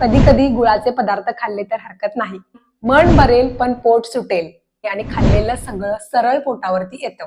कधी कधी गुळाचे पदार्थ खाल्ले तर हरकत नाही. मन भरेल पण पोट सुटेल. आणि खाल्लेलं सगळं सरळ पोटावरती येतं.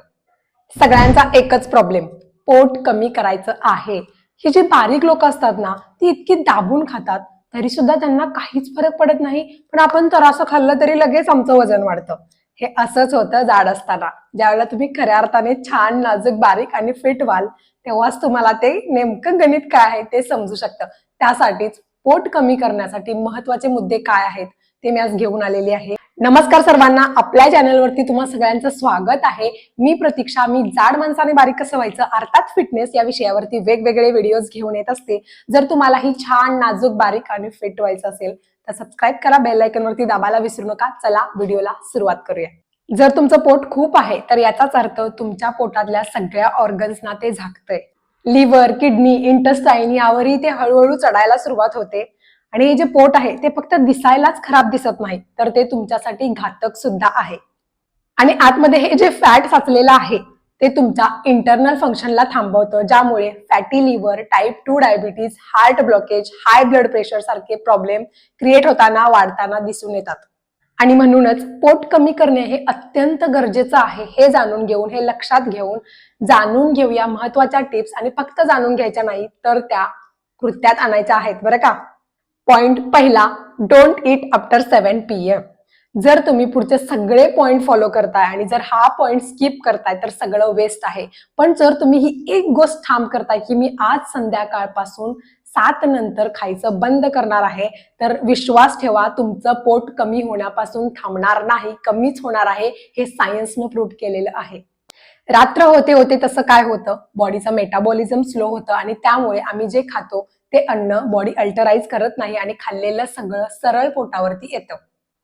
सगळ्यांचा एकच प्रॉब्लेम पोट कमी करायचं आहे. ही जी बारीक लोक असतात ना ती इतकी दाबून खातात तरी सुद्धा त्यांना काहीच फरक पडत नाही. पण आपण तर असं खाल्लं तरी लगेच आमचं वजन वाढतं. हे असंच होतं जाड असताना. ज्यावेळेला तुम्ही खऱ्या अर्थाने छान नाजूक बारीक आणि फिट व्हाल तेव्हाच तुम्हाला ते नेमकं गणित काय आहे ते समजू शकतं. त्यासाठीच पोट कमी करण्यासाठी महत्त्वाचे मुद्दे काय आहेत ते मी आज घेऊन आलेली आहे. नमस्कार सर्वांना आपल्या चॅनलवरती तुम्हा सगळ्यांचं स्वागत आहे. मी प्रतीक्षा मी जाड माणसाने बारीक कसं व्हायचं अर्थात फिटनेस या विषयावरती वेगवेगळे व्हिडिओज घेऊन येत असते. जर तुम्हाला ही छान नाजूक बारीक आणि फिट व्हायचं असेल तर सबस्क्राईब करा बेल आयकन वरती दाबायला विसरू नका. चला व्हिडिओला सुरुवात करूया. जर तुमचं पोट खूप आहे तर याचाच अर्थ तुमच्या पोटातल्या सगळ्या ऑर्गन्सना ते झाकतंय. लिव्हर किडनी इंटस्टाईन यावरही ते हळूहळू चढायला सुरुवात होते. आणि हे जे पोट आहे ते फक्त दिसायलाच खराब दिसत नाही तर ते तुमच्यासाठी घातक सुद्धा आहे. आणि आतमध्ये हे जे फॅट साचलेलं आहे ते तुमच्या इंटरनल फंक्शनला थांबवतं ज्यामुळे fatty liver type two diabetes heart blockage high blood pressure सारखे प्रॉब्लेम क्रिएट होताना वाढताना दिसून येतात. आणि म्हणूनच पोट कमी करणे हे अत्यंत गरजेचं आहे हे जाणून घेऊन हे लक्षात घेऊन जाणून घेऊया महत्त्वाच्या टिप्स आणि फक्त जाणून घ्यायच्या नाही तर त्या कृत्यात आणायच्या आहेत. बरं का? पॉइंट पहिला don't eat after seven P M जर तुम्ही पुढचे सगळे पॉइंट फॉलो करताय आणि जर हा पॉइंट स्किप करताय तर सगळं वेस्ट आहे. पण जर तुम्ही ही एक गोष्ट ठाम करताय की मी आज संध्याकाळपासून सात नंतर खायचं बंद करणार आहे तर विश्वास ठेवा तुमचं पोट कमी होण्यापासून थांबणार नाही कमीच होणार आहे हे सायन्सनं प्रूव्ह केलेलं आहे. रात्र होते होते तसं काय होतं? बॉडीचं मेटाबॉलिझम स्लो होतं आणि त्यामुळे आम्ही जे खातो ते अन्न बॉडी अल्टराईज करत नाही आणि खाल्लेलं सगळं सरळ पोटावरती येतं.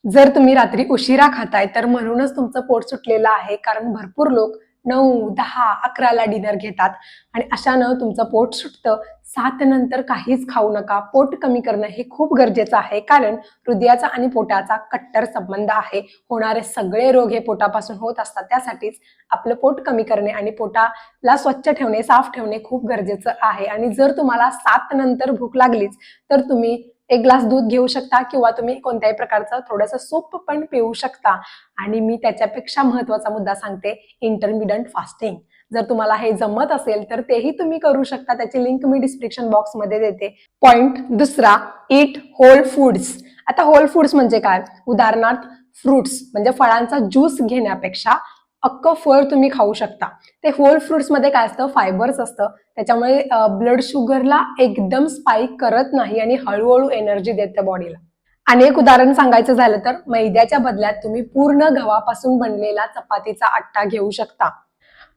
जर तुम्ही रात्री उशिरा खाताय तर म्हणूनच तुमचं पोट सुटलेलं आहे कारण भरपूर लोक नऊ दहा अकराला डिनर घेतात. आणि अशानं तुमचं पोट सुटतं. सात नंतर काहीच खाऊ नका. पोट कमी करणं हे खूप गरजेचं आहे. कारण हृदयाचा आणि पोटाचा कट्टर संबंध आहे. होणारे सगळे रोग हे पोटापासून होत असतात. त्यासाठीच आपलं पोट कमी करणे आणि पोटाला स्वच्छ ठेवणे साफ ठेवणे खूप गरजेचं आहे. आणि जर तुम्हाला सात नंतर भूक लागलीच तर तुम्ही एक ग्लास दूध घेऊ शकता किंवा तुम्ही कोणत्याही प्रकारचं थोडंसं सूप पण पिऊ शकता. आणि मी त्याच्यापेक्षा महत्त्वाचा मुद्दा सांगते इंटरमिडंट फास्टिंग जर तुम्हाला हे जमत असेल तर तेही तुम्ही करू शकता. त्याची लिंक मी डिस्क्रिप्शन बॉक्समध्ये देते. पॉइंट दुसरा इट होल फूड्स आता होल फूड्स म्हणजे काय? उदाहरणार्थ फ्रुट्स म्हणजे फळांचा ज्यूस घेण्यापेक्षा अक्क फळ तुम्ही खाऊ शकता. ते होल फ्रुट्समध्ये काय असतं? फायबर्स असतं. त्याच्यामुळे ब्लड शुगरला एकदम स्पाईक करत नाही आणि हळूहळू एनर्जी देतं बॉडीला आणि एक उदाहरण सांगायचं झालं तर मैद्याच्या बदल्यात तुम्ही पूर्ण गव्हापासून बनलेला चपातीचा आट्टा घेऊ शकता.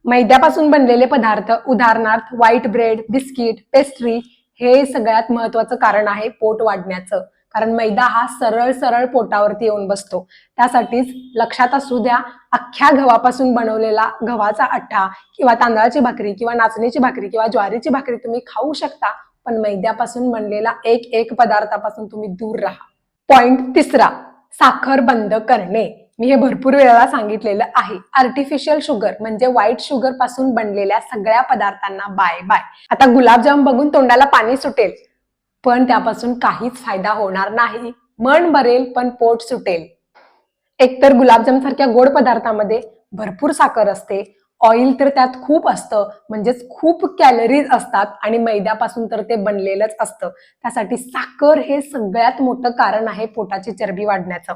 मैद्यापासून बनलेले पदार्थ उदाहरणार्थ व्हाईट ब्रेड बिस्किट पेस्ट्री हे सगळ्यात महत्वाचं कारण आहे पोट वाढण्याचं. कारण मैदा हा सरळ सरळ पोटावरती येऊन बसतो. त्यासाठीच लक्षात असू द्या अख्ख्या गव्हापासून बनवलेला गव्हाचा अठ्ठा किंवा तांदळाची भाकरी किंवा नाचणीची भाकरी किंवा ज्वारीची भाकरी तुम्ही खाऊ शकता पण मैद्यापासून बनलेला एक एक पदार्थापासून तुम्ही दूर राहा. पॉइंट तिसरा साखर बंद करणे. मी हे भरपूर वेळा सांगितलेलं आहे. आर्टिफिशियल शुगर म्हणजे व्हाईट शुगरपासून बनलेल्या सगळ्या पदार्थांना बाय बाय आता गुलाबजाम बघून तोंडाला पाणी सुटेल. पण त्यापासून काहीच फायदा होणार नाही. मन भरेल पण पोट सुटेल. एकतर गुलाबजाम सारख्या गोड पदार्थामध्ये भरपूर साखर असते. ऑइल तर त्यात खूप असतं. म्हणजेच खूप कॅलरीज असतात आणि मैद्यापासून तर ते बनलेलंच असतं. त्यासाठी साखर हे सगळ्यात मोठं कारण आहे पोटाची चरबी वाढण्याचं.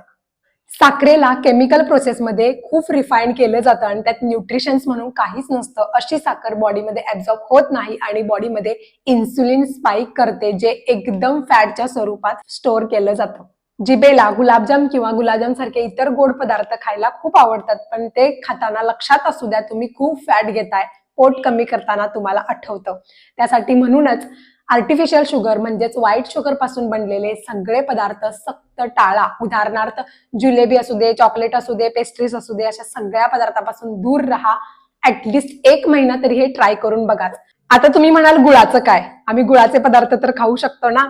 साखरेला केमिकल प्रोसेसमध्ये खूप रिफाईन केलं जातं आणि त्यात न्यूट्रिशन्स म्हणून काहीच नसतं. अशी साखर बॉडीमध्ये ऍब्झॉर्ब होत नाही आणि बॉडीमध्ये इन्सुलिन स्पाइक करते जे एकदम फॅटच्या स्वरूपात स्टोअर केलं जातं. जिबेला गुलाबजाम किंवा गुलाबजाम सारखे इतर गोड पदार्थ खायला खूप आवडतात पण ते खाताना लक्षात असू द्या तुम्ही खूप फॅट घेताय पोट कमी करताना तुम्हाला आठवतं. त्यासाठी म्हणूनच आर्टिफिशियल शुगर म्हणजेच व्हाईट शुगरपासून बनलेले सगळे पदार्थ सक्त टाळा. उदाहरणार्थ जिलेबी असू दे चॉकलेट असू दे पेस्ट्रीज असू दे अशा सगळ्या पदार्थापासून दूर राहा. ऍटलिस्ट एक महिना तरी हे ट्राय करून बघा. आता तुम्ही म्हणाल गुळाचं काय? आम्ही गुळाचे पदार्थ तर खाऊ शकतो ना.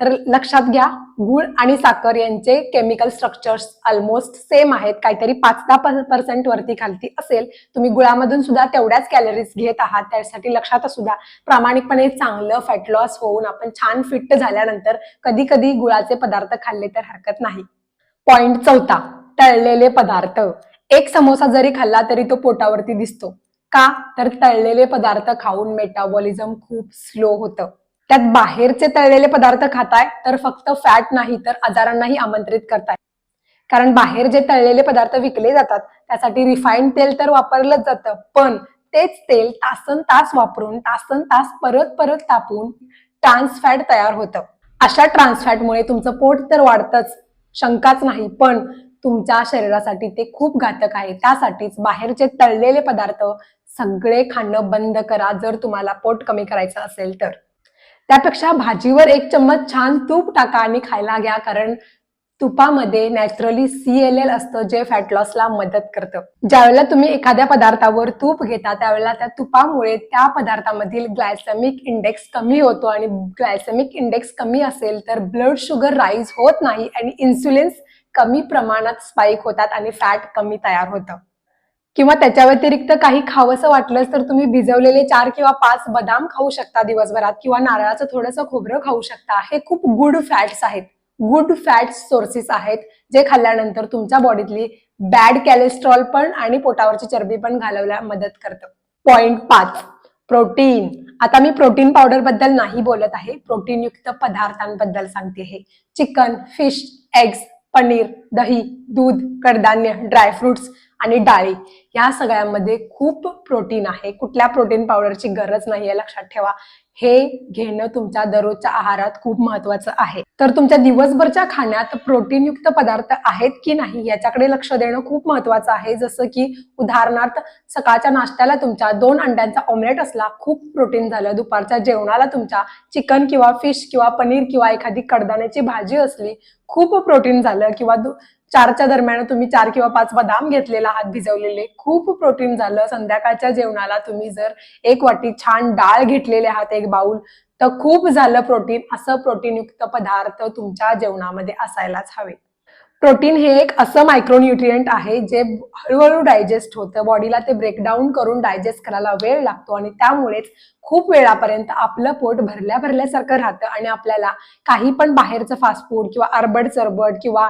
तर लक्षात घ्या गुळ आणि साखर यांचे केमिकल स्ट्रक्चर्स ऑलमोस्ट सेम आहेत. काहीतरी पाच दहा पर्सेंट वरती खालती असेल. तुम्ही गुळामधून सुद्धा तेवढ्याच कॅलरीज घेत आहात. त्यासाठी लक्षात असू द्या प्रामाणिकपणे चांगलं फॅट लॉस होऊन आपण छान फिट झाल्यानंतर कधी कधी गुळाचे पदार्थ खाल्ले तर हरकत नाही. पॉइंट चौथा तळलेले पदार्थ. एक समोसा जरी खाल्ला तरी तो पोटावरती दिसतो. का? तर तळलेले पदार्थ खाऊन मेटाबॉलिझम खूप स्लो होतं. त्यात बाहेरचे तळलेले पदार्थ खाताय तर फक्त फॅट नाही तर आजारांनाही आमंत्रित करताय. कारण बाहेर जे तळलेले पदार्थ विकले जातात त्यासाठी रिफाईंड तेल तर वापरलंच जातं पण तेच तेल तासन तास वापरून तासन तास परत परत तापून ट्रान्सफॅट तयार होतं. अशा ट्रान्सफॅटमुळे तुमचं पोट तर वाढतंच शंकाच नाही पण तुमच्या शरीरासाठी ते खूप घातक आहे. त्यासाठीच बाहेरचे तळलेले पदार्थ सगळे खाणं बंद करा जर तुम्हाला पोट कमी करायचं असेल तर. त्यापेक्षा भाजीवर एक चम्मच छान तूप टाका आणि खायला घ्या कारण तुपामध्ये नॅचरली सी एल एल असतं जे फॅट लॉसला मदत करतं. ज्यावेळेला तुम्ही एखाद्या पदार्थावर तूप घेता त्यावेळेला त्या तुपामुळे त्या पदार्थामधील ग्लायसेमिक इंडेक्स कमी होतो आणि ग्लायसेमिक इंडेक्स कमी असेल तर ब्लड शुगर राईज होत नाही आणि इन्सुलिन्स कमी प्रमाणात स्पाईक होतात आणि फॅट कमी तयार होतं. किंवा त्याच्या व्यतिरिक्त काही खावंसं वाटलंच तर तुम्ही भिजवलेले चार किंवा पाच बदाम खाऊ शकता दिवसभरात किंवा नारळाचं थोडंसं खोबरं खाऊ शकता. हे खूप गुड फॅट्स आहेत. गुड फॅट्स सोर्सेस आहेत जे खाल्ल्यानंतर तुमच्या बॉडीतली बॅड कॅलेस्ट्रॉल पण आणि पोटावरची चरबी पण घालवल्या मदत करतं. पॉइंट पाच. प्रोटीन आता मी प्रोटीन पावडरबद्दल नाही बोलत आहे. प्रोटीन युक्त पदार्थांबद्दल सांगते हे. चिकन फिश एग्स पनीर दही दूध कडधान्य ड्रायफ्रुट्स आणि डाळी या सगळ्यामध्ये खूप प्रोटीन आहे. कुठल्या प्रोटीन पावडरची गरज नाही आहे लक्षात ठेवा. हे घेणं तुमच्या दररोजच्या आहारात खूप महत्वाचं आहे. तर तुमच्या दिवसभरच्या खाण्यात प्रोटीनयुक्त पदार्थ आहेत की नाही याच्याकडे लक्ष देणं खूप महत्वाचं आहे. जसं की उदाहरणार्थ सकाळच्या नाश्त्याला तुमच्या दोन अंड्यांचा ऑमलेट असला खूप प्रोटीन झालं. दुपारच्या जेवणाला तुमच्या चिकन किंवा फिश किंवा पनीर किंवा एखादी कडधान्याची भाजी असली खूप प्रोटीन झालं किंवा चारच्या दरम्यान तुम्ही चार किंवा पाच बदाम घेतलेला आहात भिजवलेले खूप प्रोटीन झालं. संध्याकाळच्या जेवणाला तुम्ही जर एक वाटी छान डाळ घेतलेले आहात एक बाउल तर खूप झालं प्रोटीन. असं प्रोटीनयुक्त पदार्थ तुमच्या जेवणामध्ये असायलाच हवे. प्रोटीन हे एक असं मायक्रोन्युट्रियंट आहे जे हळूहळू डायजेस्ट होतं. बॉडीला ते ब्रेकडाऊन करून डायजेस्ट करायला वेळ लागतो आणि त्यामुळेच खूप वेळापर्यंत आपलं पोट भरल्या भरल्यासारखं राहतं आणि आपल्याला काही पण बाहेरचं फास्ट फूड किंवा अरबड चरबड किंवा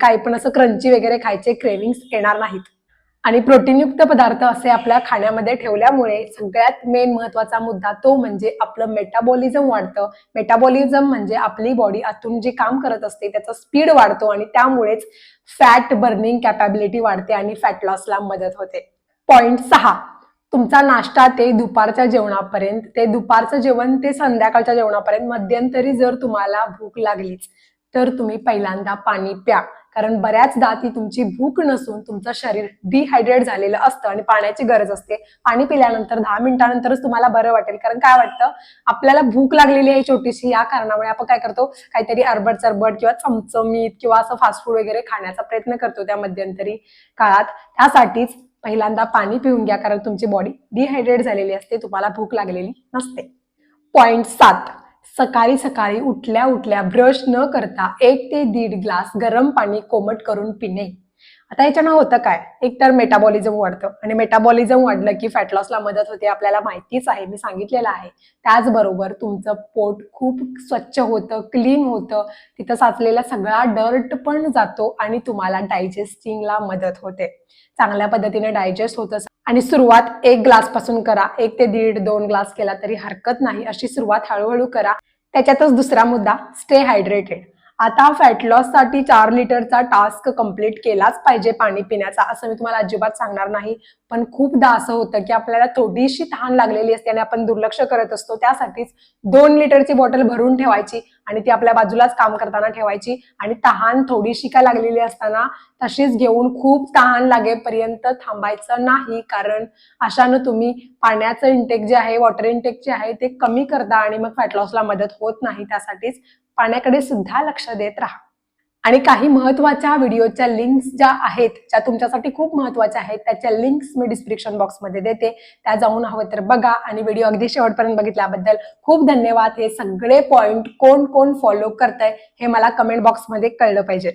काही पण असं क्रंची वगैरे खायचे क्रेविंग्स येणार नाहीत. आणि प्रोटीनयुक्त पदार्थ असे आपल्या खाण्यामध्ये ठेवल्यामुळे सगळ्यात मेन महत्त्वाचा मुद्दा तो म्हणजे आपलं मेटाबॉलिझम वाढतं. मेटाबॉलिझम म्हणजे आपली बॉडी आतून जे काम करत असते त्याचा स्पीड वाढतो आणि त्यामुळेच फॅट बर्निंग कॅपॅबिलिटी वाढते आणि फॅट लॉसला मदत होते. पॉइंट सहा. तुमचा नाश्ता ते दुपारच्या जेवणापर्यंत ते दुपारचं जेवण ते संध्याकाळच्या जेवणापर्यंत मध्यंतरी जर तुम्हाला भूक लागलीच तर तुम्ही पहिल्यांदा पाणी प्या. कारण बऱ्याचदा ती तुमची भूक नसून तुमचं शरीर डिहायड्रेट झालेलं असतं आणि पाण्याची गरज असते. पाणी पिल्यानंतर दहा मिनिटानंतरच तुम्हाला बरं वाटेल. कारण काय वाटतं? आपल्याला भूक लागलेली आहे छोटीशी या कारणामुळे आपण काय करतो? काहीतरी अरबट चरबट किंवा चमचमीत किंवा असं फास्ट फूड वगैरे खाण्याचा प्रयत्न करतो त्या मध्यंतरी काळात. त्यासाठीच पहिल्यांदा पाणी पिऊन घ्या कारण तुमची बॉडी डिहायड्रेट झालेली असते तुम्हाला भूक लागलेली नसते. पॉइंट सात. सकाळी सकाळी उठल्या उठल्या ब्रश न करता एक ते दीड ग्लास गरम पाणी कोमट करून पिणे. आता याच्यानं होतं काय? एक तर मेटाबॉलिझम वाढतं. आणि मेटाबॉलिझम वाढलं की फॅट लॉसला मदत होते आपल्याला माहितीच आहे मी सांगितलेलं आहे. त्याचबरोबर तुमचं पोट खूप स्वच्छ होतं क्लीन होतं. तिथं साचलेला सगळा डर्ट पण जातो आणि तुम्हाला डायजेस्टिंगला मदत होते. चांगल्या पद्धतीने डायजेस्ट होतं आणि सुरुवात एक ग्लासपासून करा. एक ते दीड दोन ग्लास केला तरी हरकत नाही. अशी सुरुवात हळूहळू करा. त्याच्यातच दुसरा मुद्दा स्टे हायड्रेटेड आता फॅट लॉससाठी चार लिटरचा टास्क कंप्लीट केलाच पाहिजे पाणी पिण्याचा असं मी तुम्हाला अजिबात सांगणार नाही. पण खूपदा असं होतं की आपल्याला थोडीशी तहान लागलेली असते आणि आपण दुर्लक्ष करत असतो त्यासाठीच दोन लिटरची बॉटल भरून ठेवायची. आणि ती आपल्या बाजूलाच काम करताना ठेवायची. आणि तहान थोडीशी का लागलेली असताना तशीच घेऊन खूप तहान लागेपर्यंत थांबायचं नाही. कारण अशानं तुम्ही पाण्याचं इंटेक जे आहे वॉटर इंटेक जे आहे ते कमी करता आणि मग फॅट लॉसला मदत होत नाही. त्यासाठीच पाण्याकडे सुद्धा लक्ष देत राहा. आणि काही महत्त्वाच्या व्हिडिओच्या लिंक्स ज्या आहेत ज्या तुमच्यासाठी खूप महत्त्वाच्या आहेत त्याच्या लिंक्स मी डिस्क्रिप्शन बॉक्समध्ये देते. त्या जाऊन हवं तर बघा आणि व्हिडिओ अगदी शेवटपर्यंत बघितल्याबद्दल खूप धन्यवाद. हे सगळे पॉइंट कोण कोण फॉलो करताय हे मला कमेंट बॉक्समध्ये कळलं पाहिजे.